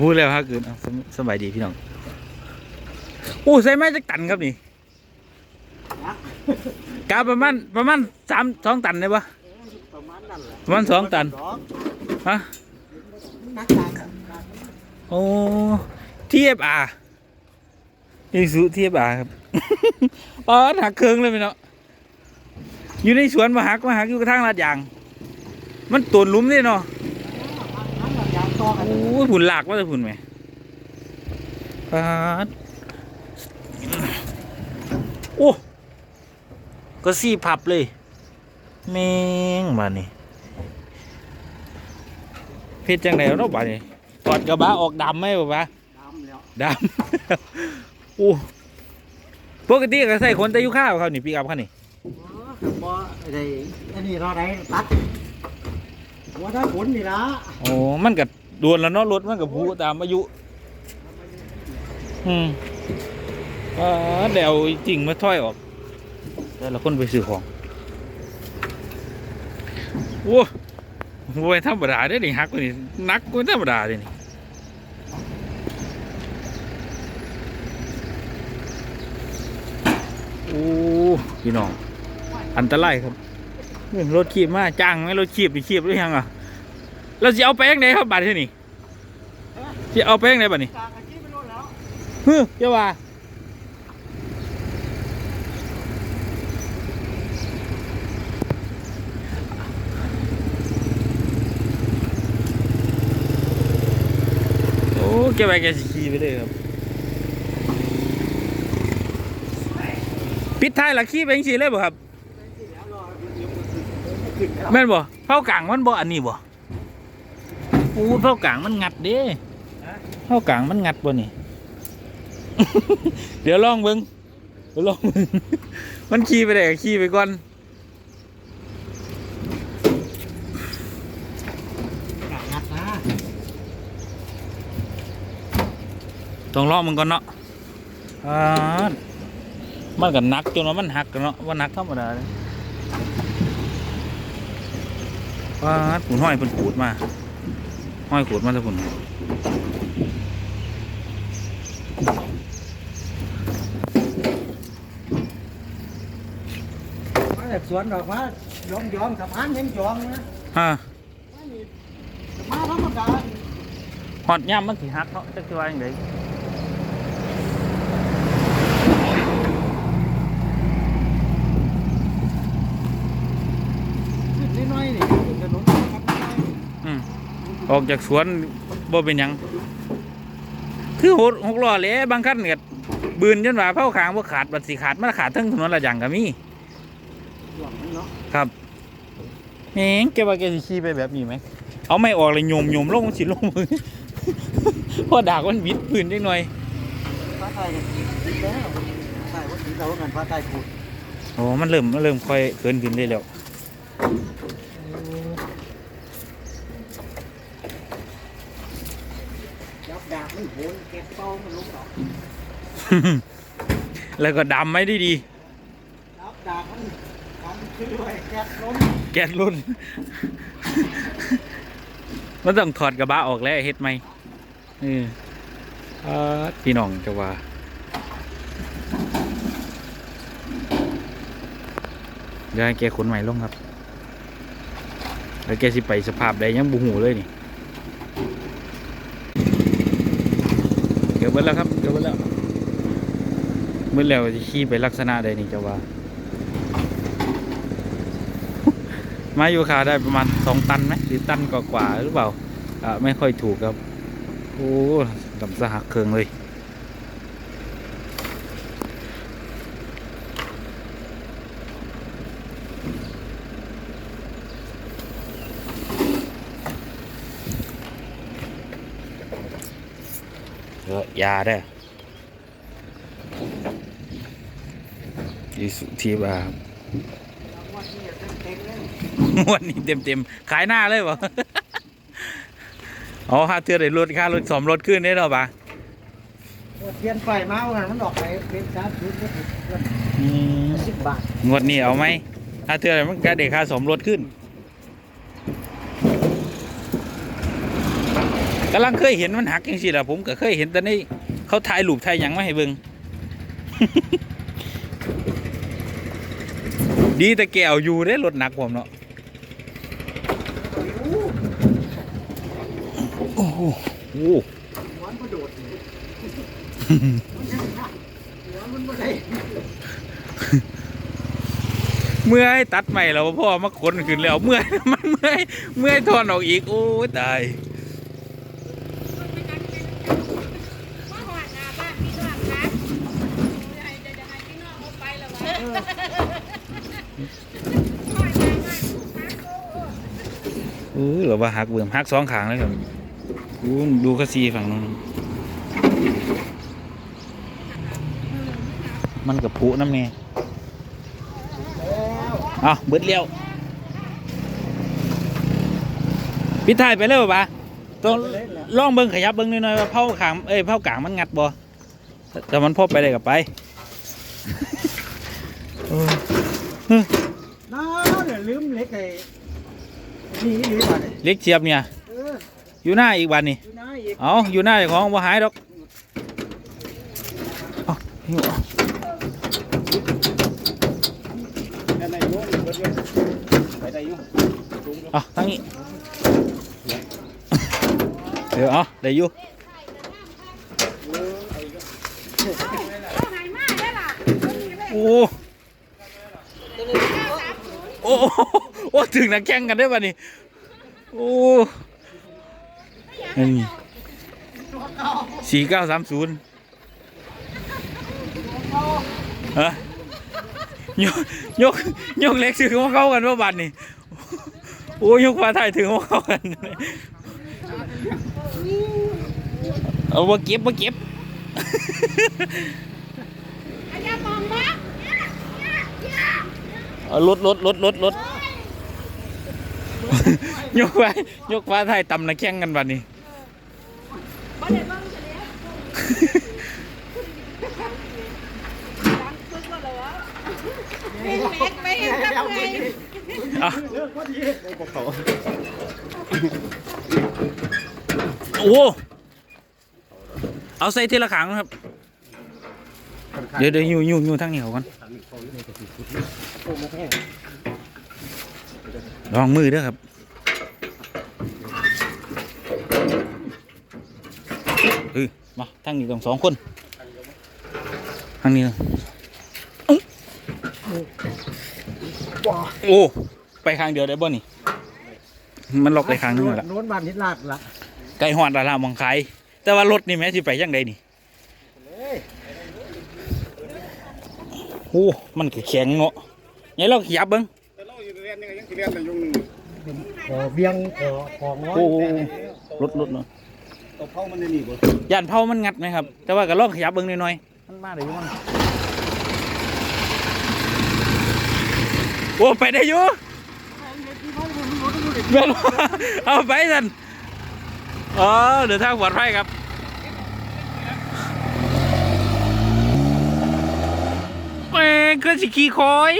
พูดแล้วฮะเกินเอสบสบายดีพี่น้องโอ้ใส่ไม้จักตันครับนี่กาประมาณประมาณสามสองตันได้ปะประมาณสองตันฮะโอ้ทีเอฟอาร์อีสุทีเอฟอาร์ครับอ๋อหักเครื่องเลยพี่เนาะอยู่ในสวนมาหักมาหักอยู่กระทั่งลาดยาง มันตวนลุมนี่เนาะ นักการต่อกัน โอ้ยผุนหลากว่าจะผุนไหมปาดโอ้ก็ซี่พับเลยแมงมานี่เพชรจังไหนเนาะบ้านี่ถอดกระบะออกดำไหมบ่ปะดำแล้วดำโอ้ปกติก็ใส่ขนแต่อยุข้าวเขานี่ปีกับเขานี่คือบ่ไอ้อันนี้เราได้ตัดว่าถ้าฝนนี่ละโอ้มันก็ ดวนแล้วเนาะรถมันก็ผูตามอายุ อืมอ่าเดี๋ยวจริงมาถ้อยออก แต่ละคนไปซื้อของโอ้โหธรรมดาได้อนี่ฮักกว่านี่นักกว่าธรรมดาเลยนี่โอ้พี่น้อง อันตรายครับรถขีบมาจ้างไหมรถขีบนี่ขีบหรือยังอะ เราจะเอาไปยังไงครับบัตรที่นี่จะเอาไปยังไงบัตรนี่จากอาชีพไปโน่นแล้ฮึเจ้าว่าโอ้แกไปแกสิขี่ไปเลยครับปิดท้ายหลักขี่ไปยังสิเลยบ่ครับแล้วรอเดี๋ยวมันขึ้นแล้วแม่นบ่เผากลางมันบ่อันนี้บ่ อ้เผากลางมันงัดเด้เผากลางมันงัดบ่นี่ เดี๋ยวลองเบิ่งเดี๋ยวลองเบิ่งมันขี่ไปได้ก็ขี่ไปก่อนงัดนะต้องลองมันก่อนเนาะอ่ามันก็หนักจนว่ามันหักกันเนาะว่าหนักธรรมดาเลยว้าดปุ่นห้อยเปุ่นขูดมา ห้อยขูดมาแต่ปุ่นมาจากสวนดอกมายอมยอมสะพานยังยอมนะอ่าว่านี่มาธรรมดาหอดย่ำมันสิหักเนาะจักสิว่าอย่างไร ขึ้นน้อยๆนี่ขึ้นถนนครับ อืม ออกจากสวนบ่เป็นหยัง คือหกหกล้อแหล้บางคันก็บืนจนว่าเผาขางบ่ขาดบัดสิขาดมันขาดทั้งถนนละอย่างก็มีหลวงเนาะครับแหงแกว่าแกสิขี่ไปแบบนี้ไหมเอาไม่ออกเลยโยมโยมลงมันสิลงมือเพราะดากมันบิดพื้นได้หน่อยฟ้าใต้กันติดแล้วใช่ว่าติดเรากันฟ้าใต้พูดโอ้มันเริ่มมันเริ่มค่อยเกินขึ้นได้แล้วยับดาบมัน โหนเก็บเป้ามันลงดอกแล้วก็ดำไม่ได้ดียับดาบมันทำขึ้นด้วยแก๊สล้มแก๊สรุ่น มันต้องถอดกระบะออกแล้วเฮ็ดไหมเอออ่าพี่น้องจะว่าเดี๋ยวให้แกขนใหม่ลงครับ แล้วแกสิไปสภาพใดยังบูหูเลยนี่ ดี๋ยวเบิดแล้วครับเดี๋ยวเบิดแล้วเบิดแล้วจะขี่ไปลักษณะใดนี่จะว่ามาอยู่คาได้ประมาณสองตันไหมหรือตันกว่าๆหรือเปล่าอ่าไม่ค่อยถูกครับ โอ้ลำสหักเคืองเลย เยอะยาได้ออีสุทีบาครับวันนี้เต็มๆเลยวันนี้เต็มเต็มๆขายหน้าเลยบ่อ๋อค่าเทือได้รถค่ารถสมรถขึ้นได้หรอปะเทียนไฟมาวันมันออกไปเป็นการชุดก็ถูกเพื่อนอืมสิบบาทงวดนี้เอาไหมค่าเทือมันก็ได้ค่าสมรถขึ้น กำลังเคยเห็นมันหักอย่างสิละผมก็เคยเห็นแต่ในเขาถ่ายรูปถ่ายยังไมาให้เบิ่งดีแต่แกเอยู่ได้รถหนักผมเนาะโอ้โหโอ้โหหัวมันโดดนี่มันยังหักหัวมันบ่ได้เมื่อยตัดใหม่แล้วพ่อมาขนขึ้นแล้วเมื่อยมันเมื่อยเมื่อยทอนออกอีก โอ้ยตาย มาหอดหน้าบ้านพี่น้องคะจะให้จะให้พี่น้องเอาไปแล้ววะหอดหน้าบ้านลูกค้าโอ้เออเราว่าหักเบิ่มหักสองขางเลยครับดูดูกระซีฝั่งนู้นมันกับผุน้ำเนี่ยแล้วเอาเบิดเลี้ยวพี่ถ่ายไปเลยบ่ปะต้องลองเบิ้งขยับเบิ้งหน่อยๆว่าเผาขางเอ้ยเผากลางมันงัดบ่แต่แต่มันพอไปได้กับไปเออน้าเนี่ยลืมเล็กไอ้ นี่นี่บาดนี่เล็กเจียบเนี่ยเอออยู่หน้าอีกวันนี่อยู่น้าอีกเอาอยู่หน้าเจ้าของบ่หายดอกเอาหิ้วเอานั่นไอ้โยนเบิดเลยไปได้อยู่เอาทั้งนี้เดี๋ยวเอาได้อยู่เอาให้มาได้อล่ะโอ้โอ้โอ้โอ้ ถึงนักแข่งกันได้ป่ะนี่โอ้นี่สี่เก้าสามศูนย์ฮะยกยกยกเล็กถึงว่าเข้ากันว่าบัตรนี่โอ้ยกฟ้าไทยถึงว่าเข้ากันเอามาเก็บมาเก็บอาจารย์มองบ้าเอารถรถรถรถรถ ยกไปยกฟ้าไทยตำนะแข่งกันบัดนี้บ่ได้เบิ่งซะแล้วเป็นแม็กไปเห็นทำไงเอาโอ้เอาใส่ทีละขังครับ เดี๋ยวเดี๋ยวยูยูยูทั้งเหนี้เขากันลองมือด้อครับ เออมาทั้งนี้ต้องสองคนทั้งนี้นะอุ๊ยโอ้ไปข้างเดียวได้บ่นี่ มันล็อกไปข้างนึงแล้วล่ะโน้นบ้านทิศลาดละไก่หอดดารามองขายแต่ว่ารถนี่แม่สิไปยังไดนี่โอ้มันก็แข็งเนาะยังเราขยับเบิ้งแต่เราอยู่เรียนนี่ก็ยังสิเรียนแต่ยุงขอเบียงขอของน้อยโอ้รถรถเนาะ ตบเข้ามันในนี่บ่ย่านเผามันงัดไหมครับ แต่ว่าก็ลองขยับเบิ้งหน่อยๆมันมาได้อยู่มันโอ้ไปได้อยู่แม่นบ่เอาไปสันอ๋อเดี๋ยวทางปลอดภัยครับแม่งก็สิขี่คอย